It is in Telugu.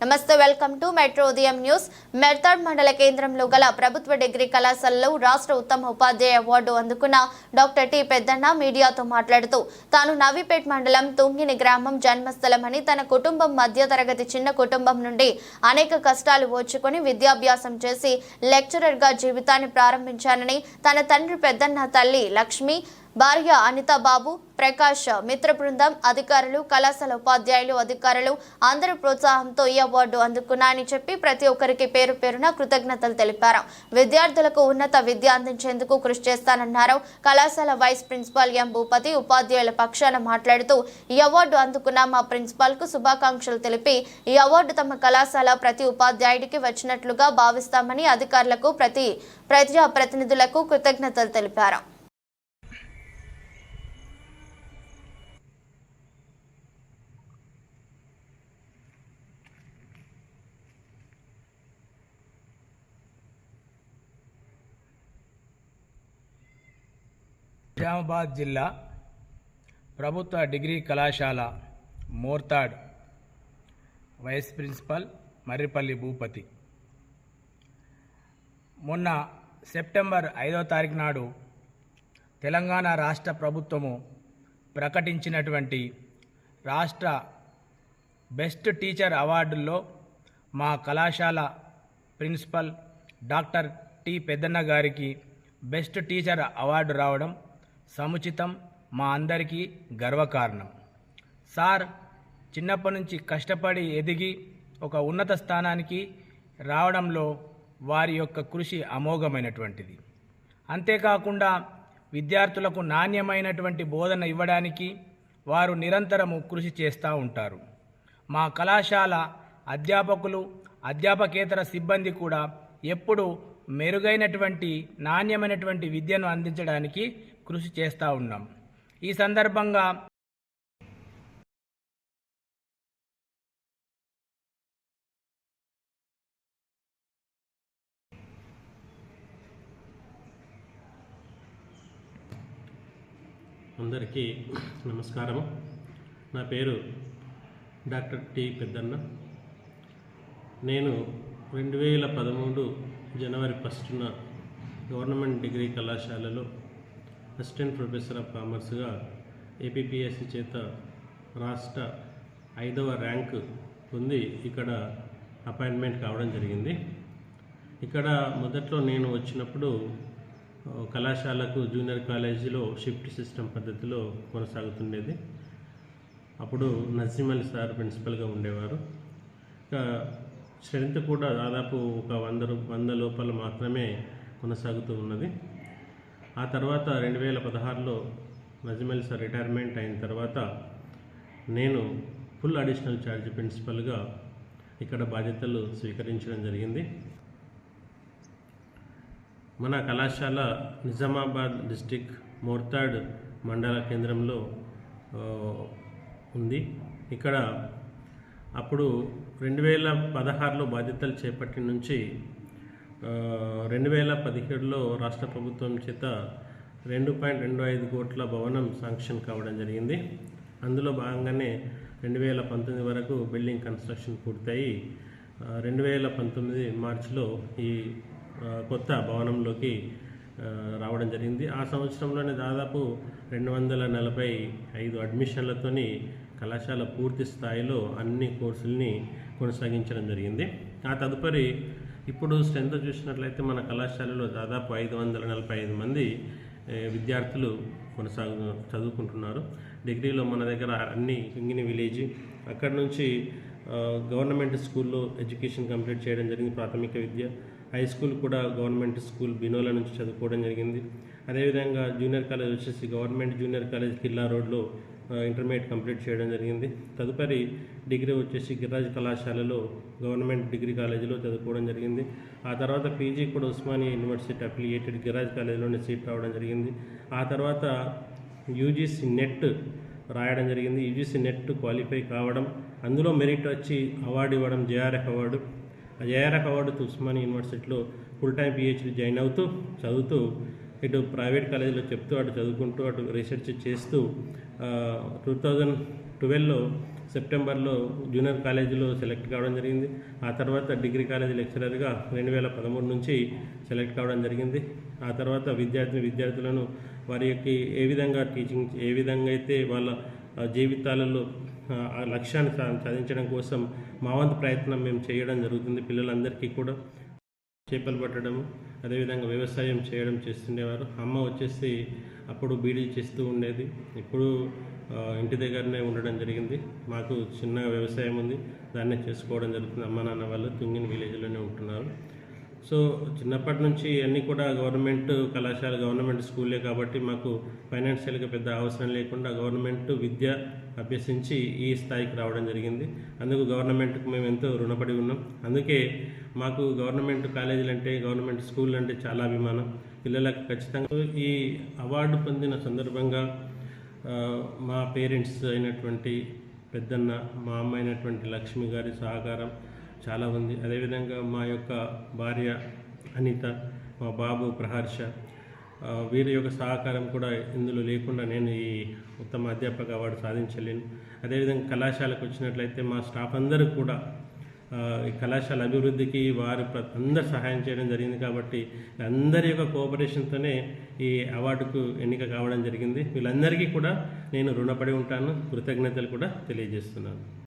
నమస్తే welcome to metro Udayam news. Mortad మండల కేంద్రంలో గల ప్రభుత్వ డిగ్రీ కళాశాలలో రాష్ట్ర ఉత్తమ ఉపాధ్యాయ అవార్డు అందుకున్న డాక్టర్ టి పెద్దన్న మీడియాతో మాట్లాడుతూ తాను నవీపేట్ మండలం తుంగిని గ్రామం జన్మస్థలమని తన కుటుంబం మధ్యతరగతి చిన్న కుటుంబం నుండి అనేక కష్టాలు ఓర్చుకొని విద్యాభ్యాసం చేసి లెక్చరర్గా జీవితాన్ని ప్రారంభించానని తన తండ్రి పెద్దన్న తల్లి లక్ష్మి భార్య అనితా బాబు ప్రకాష్ మిత్ర బృందం అధికారులు కళాశాల ఉపాధ్యాయులు అధికారులు అందరి ప్రోత్సాహంతో ఈ అవార్డు అందుకున్నాయని చెప్పి ప్రతి ఒక్కరికి పేరు పేరున కృతజ్ఞతలు తెలిపారు. విద్యార్థులకు ఉన్నత విద్య అందించేందుకు కృషి చేస్తానన్నారు. కళాశాల వైస్ ప్రిన్సిపాల్ ఎం. భూపతి ఉపాధ్యాయుల పక్షాన మాట్లాడుతూ ఈ అవార్డు అందుకున్న మా ప్రిన్సిపాల్కు శుభాకాంక్షలు తెలిపి ఈ అవార్డు తమ కళాశాల ప్రతి ఉపాధ్యాయుడికి వచ్చినట్లుగా భావిస్తామని అధికారులకు ప్రతి ప్రజాప్రతినిధులకు కృతజ్ఞతలు తెలిపారు. నిజామాబాద్ జిల్లా ప్రభుత్వ డిగ్రీ కళాశాల మోర్తాడ్ వైస్ ప్రిన్సిపల్ మర్రిపల్లి భూపతి. మొన్న సెప్టెంబర్ ఐదో తారీఖు నాడు తెలంగాణ రాష్ట్ర ప్రభుత్వము ప్రకటించినటువంటి రాష్ట్ర బెస్ట్ టీచర్ అవార్డుల్లో మా కళాశాల ప్రిన్సిపల్ డాక్టర్ టి పెద్దన్న గారికి బెస్ట్ టీచర్ అవార్డు రావడం సముచితం మా అందరికీ గర్వకారణం. సార్ చిన్నప్పటి నుంచి కష్టపడి ఎదిగి ఒక ఉన్నత స్థానానికి రావడంలో వారి యొక్క కృషి అమోఘమైనటువంటిది. అంతేకాకుండా విద్యార్థులకు నాణ్యమైనటువంటి బోధన ఇవ్వడానికి వారు నిరంతరము కృషి చేస్తూ ఉంటారు. మా కళాశాల అధ్యాపకులు అధ్యాపకేతర సిబ్బంది కూడా ఎప్పుడూ మెరుగైనటువంటి నాణ్యమైనటువంటి విద్యను అందించడానికి కృషి చేస్తూ ఉన్నాం. ఈ సందర్భంగా అందరికీ నమస్కారం. నా పేరు డాక్టర్ టి పెద్దన్న. నేను రెండు వేల పదమూడు జనవరి ఫస్ట్న గవర్నమెంట్ డిగ్రీ కళాశాలలో అసిస్టెంట్ ప్రొఫెసర్ ఆఫ్ కామర్స్గా ఏపీపీఎస్సి చేత రాష్ట్ర ఐదవ ర్యాంకు పొంది ఇక్కడ అపాయింట్మెంట్ కావడం జరిగింది. ఇక్కడ మొదట్లో నేను వచ్చినప్పుడు కళాశాలకు జూనియర్ కాలేజీలో షిఫ్ట్ సిస్టమ్ పద్ధతిలో కొనసాగుతుండేది. అప్పుడు నజీమలి సార్ ప్రిన్సిపల్గా ఉండేవారు. ఇంకా స్ట్రెంత్ కూడా దాదాపు ఒక వంద రూ- వంద లోపల మాత్రమే కొనసాగుతూ ఉన్నది. ఆ తర్వాత రెండు వేల పదహారులో నజమల్ సార్ రిటైర్మెంట్ అయిన తర్వాత నేను ఫుల్ అడిషనల్ ఛార్జ్ ప్రిన్సిపల్గా ఇక్కడ బాధ్యతలు స్వీకరించడం జరిగింది. మన కళాశాల నిజామాబాద్ డిస్టిక్ మోర్తాడ్ మండల కేంద్రంలో ఉంది. ఇక్కడ అప్పుడు రెండు వేల పదహారులో బాధ్యతలు చేపట్టి నుంచి రెండు వేల పదిహేడులో రాష్ట్ర ప్రభుత్వం చేత రెండు పాయింట్ రెండు ఐదు కోట్ల భవనం శాంక్షన్ కావడం జరిగింది. అందులో భాగంగానే రెండు వేల పంతొమ్మిది వరకు బిల్డింగ్ కన్స్ట్రక్షన్ పూర్తయి రెండు వేల పంతొమ్మిది మార్చిలో ఈ కొత్త భవనంలోకి రావడం జరిగింది. ఆ సంవత్సరంలోనే దాదాపు రెండు వందల నలభై ఐదు అడ్మిషన్లతోని కళాశాల పూర్తి స్థాయిలో అన్ని కోర్సుల్ని కొనసాగించడం జరిగింది. ఆ తదుపరి ఇప్పుడు స్ట్రెంత్ చూసినట్లయితే మన కళాశాలలో దాదాపు ఐదు వందల నలభై ఐదు మంది విద్యార్థులు కొనసాగు చదువుకుంటున్నారు. డిగ్రీలో మన దగ్గర అన్ని ఇంగిని విలేజ్ అక్కడ నుంచి గవర్నమెంట్ స్కూల్లో ఎడ్యుకేషన్ కంప్లీట్ చేయడం జరిగింది ప్రాథమిక విద్య. హై స్కూల్ కూడా గవర్నమెంట్ స్కూల్ బినోల నుంచి చదువుకోవడం జరిగింది. అదేవిధంగా జూనియర్ కాలేజ్ వచ్చేసి గవర్నమెంట్ జూనియర్ కాలేజ్ కిల్లా రోడ్లో ఇంటర్మీడియట్ కంప్లీట్ చేయడం జరిగింది. తదుపరి డిగ్రీ వచ్చేసి గిరిరాజ్ కళాశాలలో గవర్నమెంట్ డిగ్రీ కాలేజీలో చదువుకోవడం జరిగింది. ఆ తర్వాత పీజీ కూడా ఉస్మానియా యూనివర్సిటీ అఫిలియేటెడ్ గిరిరాజ్ కాలేజీలోనే సీట్ రావడం జరిగింది. ఆ తర్వాత యూజీసీ నెట్ రాయడం జరిగింది. యూజీసీ నెట్ క్వాలిఫై కావడం అందులో మెరిట్ వచ్చి అవార్డు ఇవ్వడం జేఆర్ఎఫ్ అవార్డు. ఆ జేఆర్ఎఫ్ అవార్డుతో ఉస్మానియా యూనివర్సిటీలో ఫుల్ టైం పిహెచ్డి జాయిన్ అవుతూ చదువుతూ ఇటు ప్రైవేట్ కాలేజీలో చెప్తూ అటు చదువుకుంటూ అటు రీసెర్చ్ చేస్తూ టూ థౌజండ్ ట్వెల్వ్లో సెప్టెంబర్లో జూనియర్ కాలేజీలో సెలెక్ట్ కావడం జరిగింది. ఆ తర్వాత డిగ్రీ కాలేజీ లెక్చరర్గా రెండు వేల పదమూడు నుంచి సెలెక్ట్ కావడం జరిగింది. ఆ తర్వాత విద్యార్థిని విద్యార్థులను వారి యొక్క ఏ విధంగా టీచింగ్ ఏ విధంగా అయితే వాళ్ళ జీవితాలలో ఆ, లక్ష్యాన్ని సాధించడం కోసం మా వంతు ప్రయత్నం మేము చేయడం జరుగుతుంది పిల్లలందరికీ కూడా. చేపలు పట్టడం అదేవిధంగా వ్యవసాయం చేయడం చేస్తుండేవారు. అమ్మ వచ్చేసి అప్పుడు బీడీ చేస్తూ ఉండేది. ఇప్పుడు ఇంటి దగ్గరనే ఉండడం జరిగింది. మాకు చిన్న వ్యవసాయం ఉంది. దాన్నే చేసుకోవడం జరుగుతుంది. అమ్మ నాన్న వాళ్ళు తుంగిన విలేజ్లోనే ఉంటున్నారు. సో చిన్నప్పటి నుంచి అన్నీ కూడా గవర్నమెంట్ కళాశాల గవర్నమెంట్ స్కూలే కాబట్టి మాకు ఫైనాన్షియల్గా పెద్ద అవసరం లేకుండా గవర్నమెంట్ విద్య అభ్యసించి ఈ స్థాయికి రావడం జరిగింది. అందుకు గవర్నమెంట్కు మేము ఎంతో రుణపడి ఉన్నాం. అందుకే మాకు గవర్నమెంట్ కాలేజీలు అంటే గవర్నమెంట్ స్కూల్ అంటే చాలా అభిమానం. పిల్లలకు ఖచ్చితంగా ఈ అవార్డు పొందిన సందర్భంగా మా పేరెంట్స్ అయినటువంటి పెద్దన్న మా అమ్మ అయినటువంటి లక్ష్మి గారి సహకారం చాలా ఉంది అదేవిధంగా మా యొక్క భార్య అనిత మా బాబు ప్రహర్ష వీరి యొక్క సహకారం కూడా ఇందులో లేకుండా నేను ఈ ఉత్తమ అధ్యాపక అవార్డు సాధించలేను. అదేవిధంగా కళాశాలకు వచ్చినట్లయితే మా స్టాఫ్ అందరూ కూడా ఈ కళాశాల అభివృద్ధికి వారు ప్ర- అందరు సహాయం చేయడం జరిగింది కాబట్టి అందరి యొక్క కోఆపరేషన్తోనే ఈ అవార్డుకు ఎన్నిక కావడం జరిగింది. వీళ్ళందరికీ కూడా నేను రుణపడి ఉంటాను. కృతజ్ఞతలు కూడా తెలియజేస్తున్నాను.